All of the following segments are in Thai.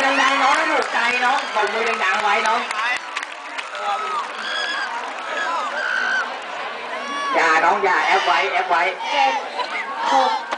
đang đang nói một tay đó còn người đang đặng vậy đâu già đó dạ, già dạ, em vậy em vậy. Dạ.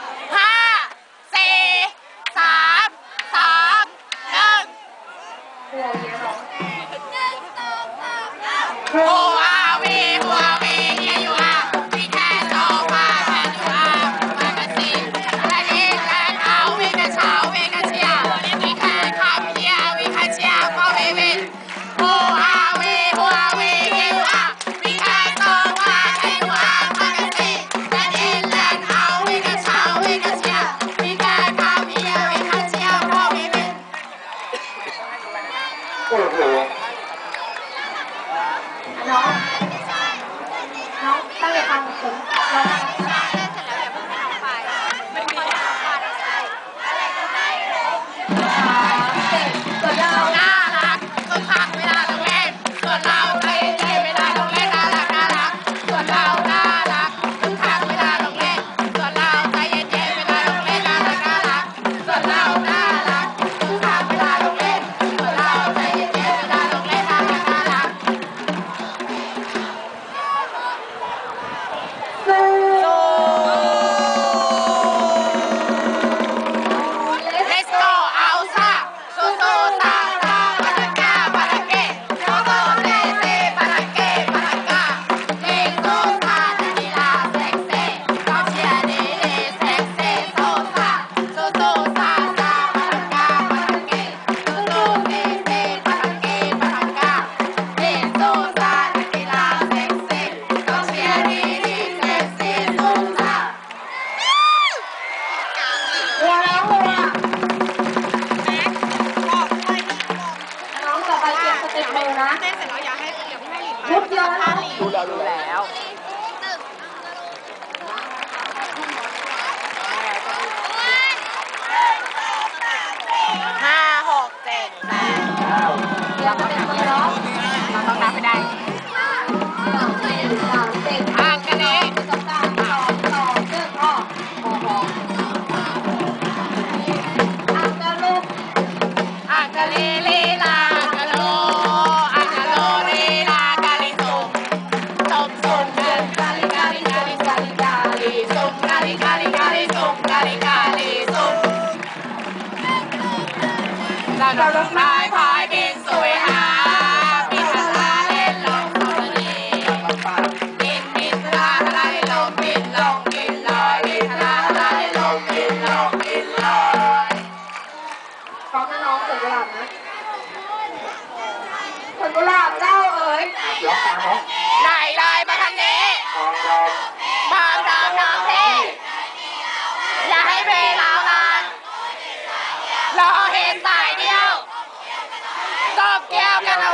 กับท่าลีดูแล้วดูแล้ว ห้าหกเจ็ดแปด ดอกไม้พายบินสวยหาปีทะลาเล่นลมธรณีบินบินทะลาทะลาลมบินลงบินลอยบินทะลาทะลาลมบินลงบินลอยฟ้องน้องสวนกุหลาบนะสนกุลาบเจ้าเอ๋ยลอกตาเนาะไหนลอยมาทานี้มองน้องน้องพ่อย่เบร Kaya ka na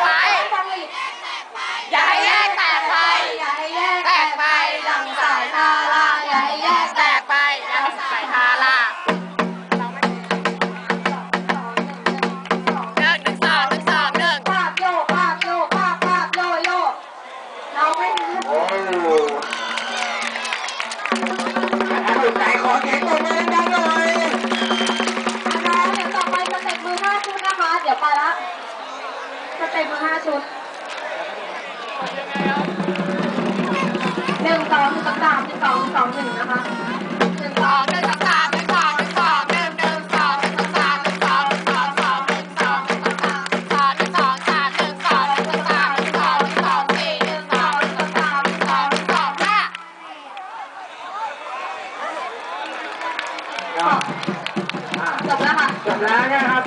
จบแล้วค่ะจบแล้วนะครับ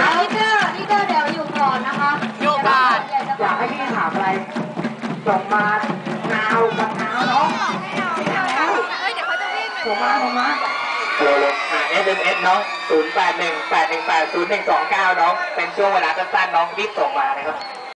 อ่ลิเดอร์ลิเดอร์เดี๋ยวอยู่ก่อนนะคะโยกบาทเอยากให้พี่ถามอะไรส่มานาวกับนาวเนาะส่งมาส่งมาโอ้โหอ่า SMS น้อง0 8 1 8 1 8 0 1 2 9น้อง เป็นช่วงเวลาสั้นๆน้องรีบส่งมานะครับ